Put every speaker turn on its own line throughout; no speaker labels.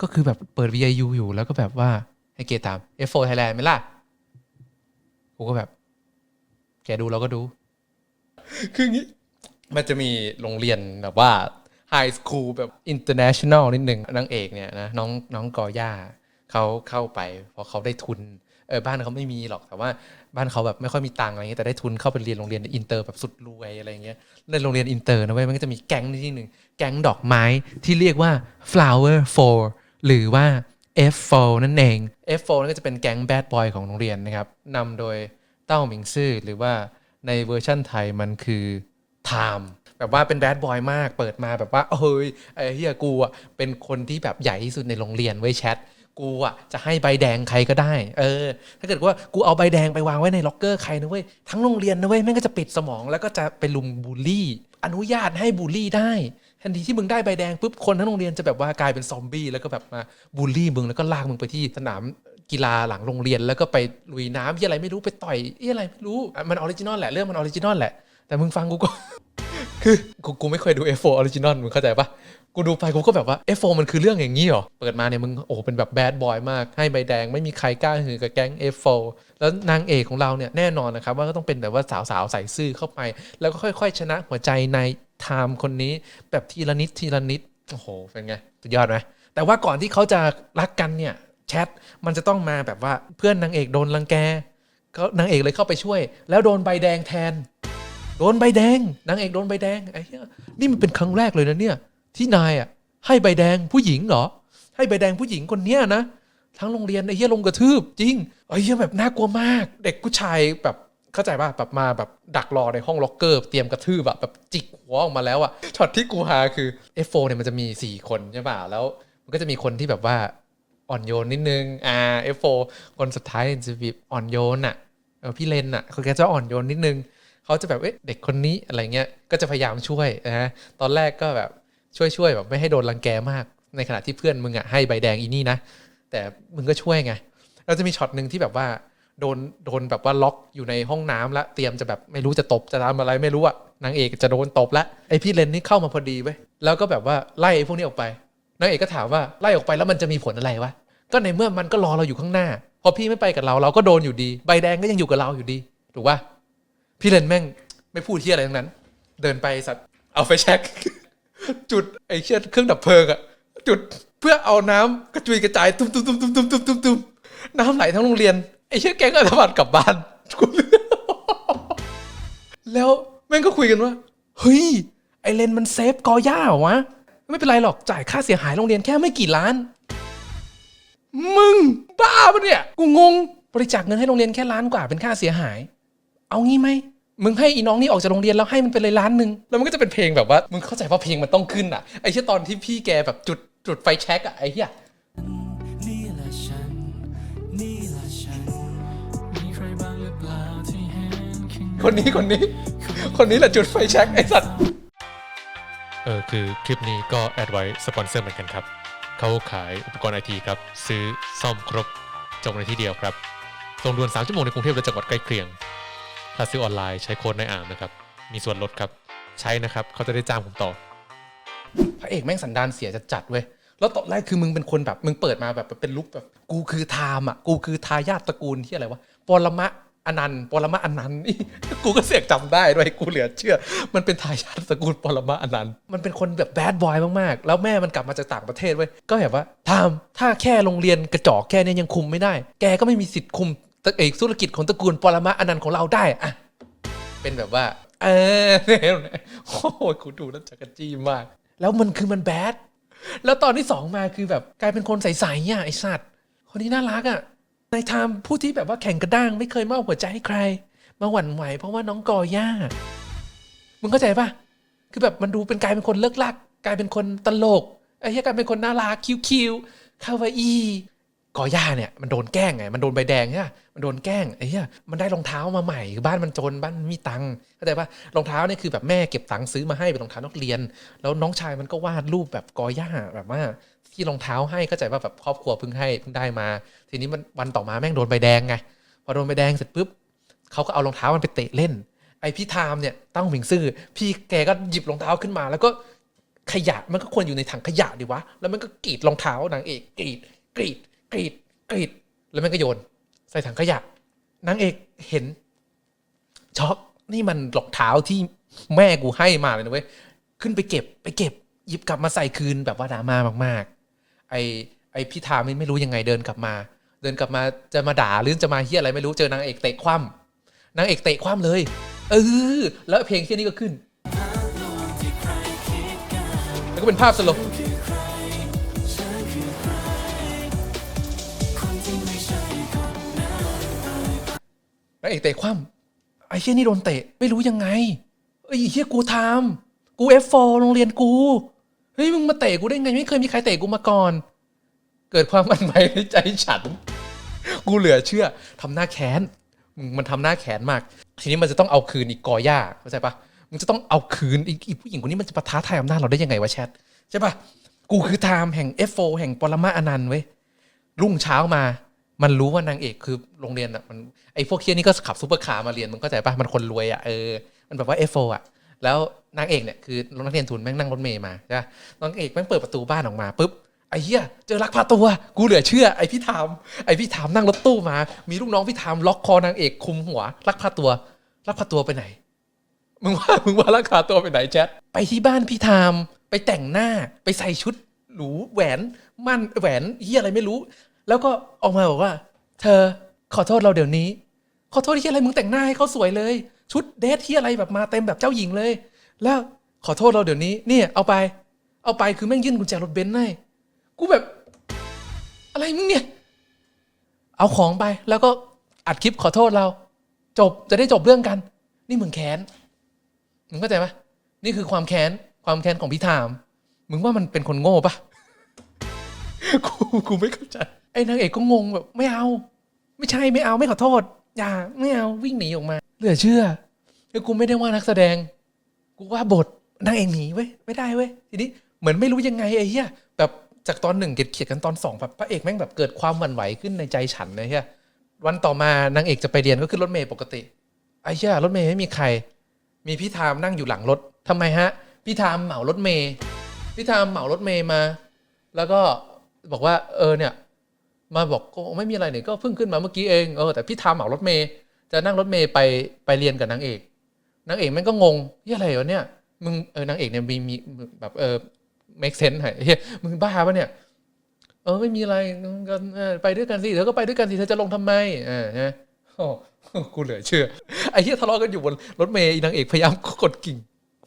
ก็คือแบบเปิด VIU อยู่แล้วก็แบบว่าให้เกตาม F4 Thailand ไหมล่ะกูก็แบบ แกดูเราก็ดู คืองี้ มันจะมีโรงเรียนแบบว่าไฮสคูลแบบ international นิดหนึ่งนางเอกเนี่ยนะน้องน้องกอย่าเขาเข้าไปเพราะเขาได้ทุนเออบ้านเขาไม่มีหรอกแต่ว่าบ้านเขาแบบไม่ค่อยมีตังค์อะไรเงี้ยแต่ได้ทุนเข้าไปเรียนโรงเรียนอินเตอร์แบบสุดรวยอะไรเงี้ยในโรงเรียนอินเตอร์นะเว้ยมันก็จะมีแก๊งที่หนึ่งแก๊งดอกไม้ที่เรียกว่า flower four หรือว่า F4 นั่นเอง F4 นั่นก็จะเป็นแก๊งแบดบอยของโรงเรียนนะครับนำโดยเต้าหมิงซื่อหรือว่าในเวอร์ชั่นไทยมันคือไทม์แบบว่าเป็นแบดบอยมากเปิดมาแบบว่าเฮ้ยไอ้เฮียกูอะเป็นคนที่แบบใหญ่ที่สุดในโรงเรียนเว้ยแชทกูอะจะให้ใบแดงใครก็ได้ เออ ถ้าเกิดว่ากูเอาใบแดงไปวางไว้ในล็อกเกอร์ใครนะเว้ยทั้งโรงเรียนนะเว้ยแม่งก็จะปิดสมองแล้วก็จะไปลุมบูลลี่ อนุญาตให้บูลลี่ได้ ทันทีที่มึงได้ใบแดงปุ๊บคนทั้งโรงเรียนจะแบบว่ากลายเป็นซอมบี้แล้วก็แบบมาบูลลี่มึงแล้วก็ลากมึงไปที่สนามกีฬาหลังโรงเรียนแล้วก็ไปลุยน้ำที่อะไรไม่รู้ไปต่อยที่อะไรไม่รู้มันออริจินอลแหละเรื่องมันออริจินอลแหละแต่มึงฟังกูก็คือกูกูไม่เคยดู F4 Original มึงเข้าใจปะกูดูไปกูก็แบบว่า F4 มันคือเรื่องอย่างนี้เหรอ เปิดมาเนี่ยมึงโอ้เป็นแบบแบดบอยมาก ให้ใบแดงไม่มีใครกล้าหือกับแก๊ง F4 แล้วนางเอกของเราเนี่ยแน่นอนนะครับว่าก็ต้องเป็นแบบว่าสาวๆใส่ซื่อเข้าไป แล้วก็ค่อย ๆ ชนะหัวใจใน ไทม์คนนี้ แบบทีละนิดทีละนิดโอ้โหเป็นไงสุดยอดไหมแต่ว่าก่อนที่เขาจะรักกันเนี่ยแชทมันจะต้องมาแบบว่าเพื่อนนางเอกโดนรังแกก็นางเอกเลยเข้าไปช่วย แล้วโดนใบแดงแทน โดนใบแดงนางเอกโดนใบแดงไอ้เหี้ยนี่มันเป็นครั้งแรกเลยนะเนี่ย ที่นายอะให้ใบแดงผู้หญิงเหรอ ให้ใบแดงผู้หญิงคนเนี้ยนะทั้งโรงเรียนไอ้เหี้ยลงกระทืบจริงไอ้เหี้ยแบบน่ากลัวมาก เด็กผู้ชายแบบ เข้าใจป่ะแบบมาแบบดักรอในห้องล็อกเกอร์ เตรียมกระทืบแบบแบบจิกหัวออกมาแล้วอะช็อตที่กูหาคือ F4 เนี่ยมันจะมี 4 คนใช่ป่ะแล้ว มันก็จะมีคนที่แบบว่าอ่อนโยนนิดนึงอ่า F4 คนสุดท้ายจะแบบอ่อนโยนอะเออพี่เลนอะเขาแกจะอ่อนโยนนิดนึงเขาจะแบบเอ๊ะเด็กคนนี้อะไรเงี้ยก็จะพยายามช่วยนะฮะตอนแรกก็แบบช่วยช่วยๆแบบไม่ให้โดนรังแกมาก ในขณะที่เพื่อนมึงอะให้ใบแดงอีนี่นะแต่มึงก็ช่วยไงเราจะมีช็อตหนึ่งที่แบบว่า โดนโดนแบบว่าล็อกอยู่ในห้องน้ำแล้วเตรียมจะแบบไม่รู้จะตบจะทำอะไรไม่รู้อะนางเอกจะโดนตบแล้วไอพี่เลนนี่เข้ามาพอดีเว้ยแล้วก็แบบว่าไล่พวกนี้ออกไปนางเอกก็ถามว่าไล่ออกไปแล้วมันจะมีผลอะไรวะก็ในเมื่อมันก็รอเราอยู่ข้างหน้า พอพี่ไม่ไปกับเราเราก็โดนอยู่ดี ใบแดงก็ยังอยู่กับเราอยู่ดี ถูกปะพี่เลนแม่งไม่พูดเที่ยอะไรทั้งนั้น เดินไปสัตว์เอาไฟแช็กจุดไอเชี่ยเครื่องดับเพลิงอะจุดเพื่อเอาน้ำกระจุยกระจายตุ้มตุ้มตุ้มตุ้มตุ้มตุ้มตุ้มน้ำไหลทั้งโรงเรียน ไอ้เชือกแกงก็สะบัดกลับบ้านกูแล้วแม่งก็คุยกันว่า เฮ้ย ไอเลนมันเซฟกอย่าเหรอวะ ไม่เป็นไรหรอกจ่ายค่าเสียหายโรงเรียนแค่ไม่กี่ล้าน มึง บ้าปะเนี่ย กูงง บริจาคเงินให้โรงเรียนแค่ล้านกว่าเป็นค่าเสียหาย เอางี้ไหมมึงให้อีน้องนี่ออกจากโรงเรียนแล้วให้มันเป็นเลยล้านหนึ่งแล้วมันก็จะเป็นเพลงแบบว่า มึงเข้าใจว่าเพลงมันต้องขึ้นอะไอ้เช่ตอนที่พี่แกแบบจุดจุดไฟแช็กอะไอ้เหี้ย
ค่ค
นนี้คนนี้ คนนี้แหละจุดไฟแช็กไอ้สัตว์เออคือคลิปนี้ก็แอดไว้สปอนเซอร์เหมือนกันครับ เขาขายอุปกรณ์ไอทีครับ ซื้อซ่อมครบจบในที่เดียวครับส่งด่วน 3 ชั่วโมงในกรุงเทพและจังหวัดใกล้เคียง ถ้าซื้อออนไลน์ใช้โค้ดในอ่างนะครับ มีส่วนลดครับ ใช้นะครับ เขาจะได้จ้างผมต่อ พระเอกแม่งสันดานเสียจะจัดเว้ย แล้วตอนแรกคือมึงเป็นคนแบบ มึงเปิดมาแบบเป็นลุกแบบ กูคือไทามอะ กูคือทายาทตระกูลที่อะไรวะปรมะ อนันต์ปรมะอนันต์นี่กูก็เสียกจำได้ด้วยกูเหลือเชื่อ มันเป็นทายาทตระกูลปรมะอนันต์มันเป็นคนแบบแบดบอยมากๆ แล้วแม่มันกลับมาจากต่างประเทศเว้ก็แบบว่าทามถ้าแค่โรงเรียนกระจอกแค่เนี้ยยังคุมไม่ได้ แกก็ไม่มีสิทธิ์คุมเอกธุรกิจของตระกูลปรมะอนันต์ของเราได้อะเป็นแบบว่า เออโอ้โหกูดูแล้วจักรจี้มาก แล้วมันคือมันแบดแล้วตอนที่สองมาคือแบบกลายเป็นคนใสๆอะไอสัตว์คนนี้น่ารักอะ นายไทม์ผู้ที่แบบว่าแข่งกระด้างไม่เคยมอบหัวใจให้ใคร มาหวั่นไหวเพราะว่าน้องกอย่ามึงเข้าใจปะคือแบบมันดูเป็นกลายเป็นคนเลิกลักกลายเป็นคนตลกไอ้เหี้ยกลายเป็นคนน่ารักคิ้วๆคาวาอีกอย่าเนี่ยมันโดนแกล้งไงมันโดนใบแดงใช่ปะมันโดนแกล้งไอ้เหี้ยมันได้รองเท้ามาใหม่คือบ้านมันจนบ้านมันมีตังค์เข้าใจปะรองเท้าเนี่ยคือแบบแม่เก็บตังค์ซื้อมาให้เป็นรองเท้านักเรียน แล้วน้องชายมันก็วาดรูปแบบกอย่าแบบว่า ที่รองเท้าให้เข้าใจว่าแบบครอบครัวเพิ่งให้เพิ่งได้มา ทีนี้มันวันต่อมาแม่งโดนใบแดงไงพอโดนใบแดงเสร็จปุ๊บเขาก็เอารองเท้ามันไปเตะเล่น ไอพี่ไทม์เนี่ยตั้งหมิงซื่อ พี่แกก็หยิบรองเท้าขึ้นมา แล้วก็ขยะมันก็ควรอยู่ในถังขยะดิวะแล้วมันก็กรีดรองเท้านางเอกกรีดกรีดกรีดกรีดแล้วมันก็โยน ใส่ถังขยะนางเอกเห็นช็อกนี่มันรองเท้าที่แม่กูให้มาเลยนะเว้ยขึ้นไปเก็บไปเก็บหยิบกลับมาใส่คืนแบบว่าดราม่ามากๆ ไอไอพี่ทาไม่ไม่รู้ยังไงเดินกลับมา เดินกลับมาจะมาด่าหรือจะมาเฮียอะไรไม่รู้เจอนางเอกเตะคว่ำนางเอกเตะคว่ำเลยเออแล้วเพลงเฮียนี้ก็ขึ้น แล้วก็เป็นภาพสลว์นางเอกเตะคว่ำไอ้เฮียนี่โดนเตะไม่รู้ยังไงเอ้ยเฮียกูทำกู F4 โรงเรียนกู ฮ้ยมึงมาเตะกูได้ไง ไม่เคยมีใครเตะกูมาก่อน เกิดความมันไหวในใจฉัน กูเหลือเชื่อทำหน้าแค้นมึงมันทำหน้าแค้นมาก ทีนี้มันจะต้องเอาคืนอีกกอย่าเข้าใจปะมึงจะต้องเอาคืนอีกอีกผู้หญิงคนนี้มันจะมาท้าทายอำนาจเราได้ยังไงวะแชทใช่ปะกูคือไทม์แห่ง F4 แห่งปรมาอนันต์เว้ยรุ่งเช้ามา มันรู้ว่านางเอกคือโรงเรียนอะมันไอ้พวกเคียนี่ก็ขับซูเปอร์คาร์มาเรียนมึงเข้าใจปะมันคนรวยอะเออมันแบบว่า F4 อะ แล้วนางเอกเนี่ยคือนักเรียนทุนแม่งนั่งรถเมย์มาใช่ปะนางเอกแม่งเปิดประตูบ้านออกมาปุ๊บไอ้เหี้ยเจอลักพาตัวกูเหลือเชื่อไอ้พี่ถามไอ้พี่ถามนั่งรถตู้มา มีลูกน้องพี่ถามล็อกคอนางเอกคุมหัวลักพาตัวลักพาตัวไปไหนมึงว่ามึงว่าลักพาตัวไปไหนแจ๊ดไปที่บ้านพี่ทามไปแต่งหน้าไปใส่ชุดหรูแหวนมั่นแหวนเฮียอะไรไม่รู้ แล้วก็ออกมาบอกว่า เธอขอโทษเราเดี๋ยวนี้ ขอโทษที่อะไรมึงแต่งหน้าให้เขาสวยเลย ชุดเดทที่อะไรแบบมาเต็มแบบเจ้าหญิงเลย แล้วขอโทษเราเดี๋ยวนี้เนี่ยเอาไป เอาไปคือแม่งยื่นกุญแจรถเบนซ์ให้กูแบบ อะไรมึงเนี่ย เอาของไปแล้วก็อัดคลิปขอโทษเรา จบจะได้จบเรื่องกัน นี่มึงแค้นมึงเข้าใจปะนี่คือความแค้นความแค้นของพี่ถาม มึงว่ามันเป็นคนโง่ปะกูกูไม่เข้าใจไอ้นางเอกก็งงแบบ ไม่เอา ไม่ใช่ไม่เอาไม่ขอโทษ อย่าไม่เอาวิ่งหนีออกมา เหลือเชื่อคือกูไม่ได้ว่านักแสดง กูว่าบทนางเอกหนีเว้ยไม่ได้เว้ยทีนี้เหมือนไม่รู้ยังไงไอ้เหี้ยแบบจากตอนหนึ่งเกลียดเขียดกันตอนสองแบบพระเอกแม่งแบบเกิดความหวั่นไหวขึ้นในใจฉันเลยเฮียวันต่อมานางเอกจะไปเรียนก็ขึ้นรถเมย์ปกติไอ้เหี้ยรถเมย์ไม่มีใคร มีพี่ทามนั่งอยู่หลังรถทำไมฮะ พี่ทามเหมารถเมย์พี่ทามเหมารถเมย์มา แล้วก็บอกว่าเออเนี่ย มาบอกก็ไม่มีอะไรเนี่ยก็เพิ่งขึ้นมาเมื่อกี้เองเออแต่พี่ทามเหมารถเมย์ จะนั่งรถเมย์ไปไปเรียนกับนางเอกนางเอกม่งก็งงเฮียอะไรวะเนี่ยมึงเออนางเอกเนี่ยมีมีแบบเออ make sense หน่อยเฮียมึงบ้าปะเนี่ยเออไม่มีอะไรก็ไปด้วยกันสิเธอก็ไปด้วยกันสิเธอจะลงทำไมเออฮะโอ้กูเหลือเชื่อไอ้เฮียทะเลาะกันอยู่บนรถเมย์นางเอกพยายามกดกิ่ง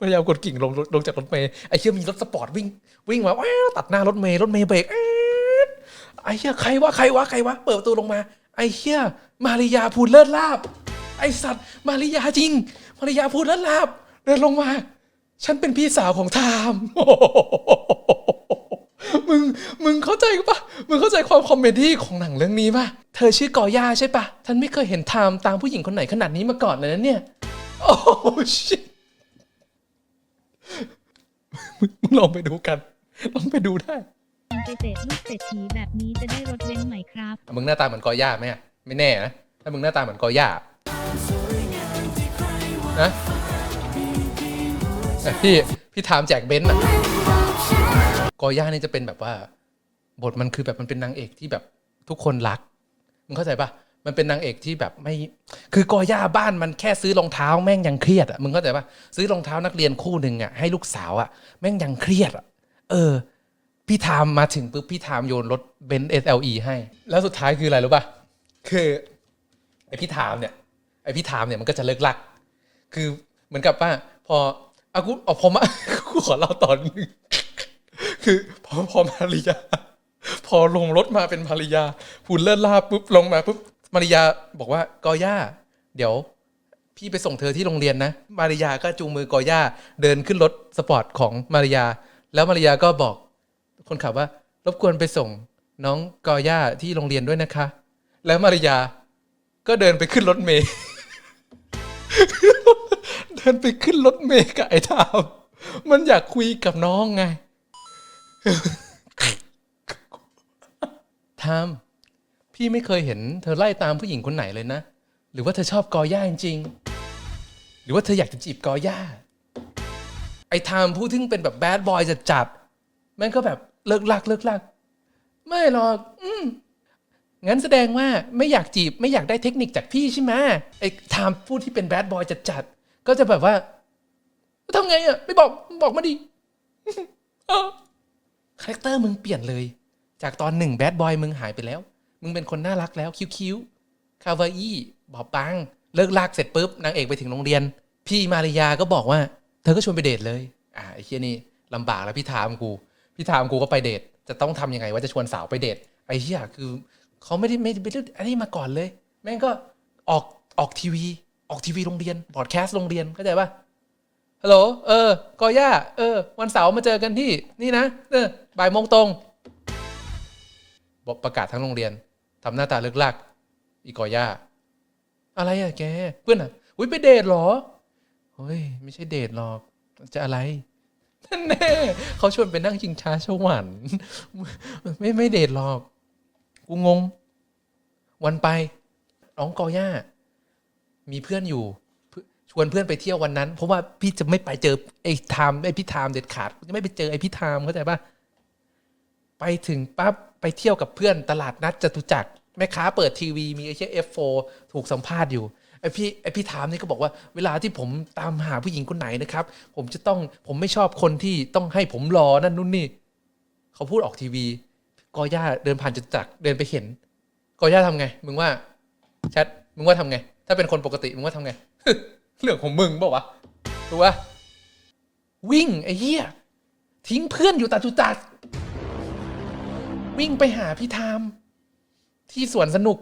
พยายามกดกิ่งลงลงจากรถเมย์ไอ้เฮียมีรถสปอร์ตวิ่ง วิ่งมาว้าวตัดหน้ารถเมย์รถเมย์เบรกไอ้เฮียใครวะใครวะใครวะเปิดประตูลงมา อ้เฮียมาริยาพูดเลิศลาบ ไอสัตว์มาริยาจริง มาริยาพูดเลิศลาบ เดินลงมา ฉันเป็นพี่สาวของทามมึง มึงเข้าใจปะมึงเข้าใจความคอมเมดี้ของหนังเรื่องนี้ปะเธอชื่อกอย่าใช่ปะฉันไม่เคยเห็นไทม์ตามผู้หญิงคนไหนขนาดนี้มาก่อนเลยนะเนี่ย โอ้ชิมึงลองไปดูกัน ลองไปดูได้
ไปเตะลูกเศรษฐีแบบนี้จะได้รถเว้นไหมครับ
มึงหน้าตาเหมือนกอย่าไหมอะไม่แน่นะ ถ้ามึงหน้าตาเหมือนกอย่านะเอ้ยพี่พี่ถามแจกเบนซ์อะกอย่านี่จะเป็นแบบว่า บทมันคือแบบมันเป็นนางเอกที่แบบทุกคนรัก มึงเข้าใจปะมันเป็นนางเอกที่แบบไม่ คือกอย่าบ้านมันแค่ซื้อรองเท้าแม่งยังเครียดอะ มึงเข้าใจปะซื้อรองเท้านักเรียนคู่หนึ่งอะให้ลูกสาวอะแม่งยังเครียดอะเออ พี่ทามมาถึงปุ๊บพี่ทามโยนรถเบนซ์ SLE ให้ แล้วสุดท้ายคืออะไรรู้ป่ะ คือไอพี่ทามเนี่ยไอพี่ทามเนี่ยมันก็จะเลิกลัก คือเหมือนกับว่า พออากูเอาพอมากูขอเล่าตอนนึงคือพอพอมาริยา พอลงรถมาเป็นมาริยาพูนเลิศลาปุ๊บลงมาปุ๊บมาริยาบอกว่ากอย่า เดี๋ยวพี่ไปส่งเธอที่โรงเรียนนะ มาริยาก็จูงมือกอย่าเดินขึ้นรถสปอร์ตของมาริยา แล้วมาริยาก็บอก คนขับว่ารบกวนไปส่งน้องกอย่าที่โรงเรียนด้วยนะคะ แล้วมาริยาก็เดินไปขึ้นรถเมย์เดินไปขึ้นรถเมย์กับไอ้ทามมันอยากคุยกับน้องไงทามพี่ไม่เคยเห็นเธอไล่ตามผู้หญิงคนไหนเลยนะ หรือว่าเธอชอบกอย่าจริงๆหรือว่าเธออยากจะจีบกอย่าไอ้ไทม์ผู้ที่เป็นแบบแบดบอยจะจัดแม่งก็แบบ เลิกลักเลิกลัก ไม่หรอก อืมงั้นแสดงว่าไม่อยากจีบไม่อยากได้เทคนิคจากพี่ใช่ไหมไอ้ไทม์ผู้ที่เป็นแบดบอยจัดๆก็จะแบบว่าทำไงอะ ไม่บอกบอกมาดิคาแรคเตอร์มึงเปลี่ยนเลย จากตอนหนึ่งแบดบอยมึงหายไปแล้ว มึงเป็นคนน่ารักแล้วคิ้วๆคาวาอี้บอบบาง เลิกลากเสร็จปุ๊บนางเอกไปถึงโรงเรียน พี่มาริยาก็บอกว่า เธอก็ชวนไปเดทเลย อ่าไอ้เฮียนี่ลำบากแล้วพี่ถามกู พี่ถามกูก็ไปเดทจะต้องทำยังไงว่าจะชวนสาวไปเดทไอ้เฮียคือเขาไม่ได้ไม่ได้ไม่ไดอันนี้มาก่อนเลย แม่งก็ออกออกทีวี ออกทีวีโรงเรียนบอดแคสต์โรงเรียนเข้าใจปะฮัลโหลเออกอย่าเออ วันเสาร์มาเจอกันที่นี่นะเออบ่ายโมงตรงบอกประกาศทั้งโรงเรียนทำหน้าตาเลิกลัก อีกอย่าอะไรอะแก เพื่อนอะอุ้ยไปเดทเหรอเฮ้ยไม่ใช่เดทหรอกจะอะไร นั่นแน่เขาชวนไปนั่งชิงช้าสวรรค์ไม่ไม่เดทหรอก กูงง วันไป น้องกอย่า มีเพื่อนอยู่ ชวนเพื่อนไปเที่ยววันนั้น เพราะว่าพี่จะไม่ไปเจอไอ้ไทม์ไอ้พี่ไทม์เด็ดขาดจะไม่ไปเจอไอ้พี่ไทม์เข้าใจปะไปถึงปั๊บไปเที่ยวกับเพื่อนตลาดนัดจตุจักรแม่ค้าเปิดทีวีมีไอ้เช่เอฟโฟถูกสัมภาษณ์อยู่ ไอพี่ไอพี่ถามนี่ก็บอกว่าเวลาที่ผมตามหาผู้หญิงคนไหนนะครับ ผมจะต้องผมไม่ชอบคนที่ต้องให้ผมรอนั่นนู่นนี่ เขาพูดออกทีวี กอย่าเดินผ่านจตุจักรเดินไปเห็น กอย่าทำไง มึงว่าแชทมึงว่าทำไง ถ้าเป็นคนปกติมึงว่าทำไง เรื่องของมึงเปล่าวะถูกปะวิ่งไอ้เหี้ยทิ้งเพื่อนอยู่ตาจุจักรวิ่งไปหาพี่ทามที่สวนสนุก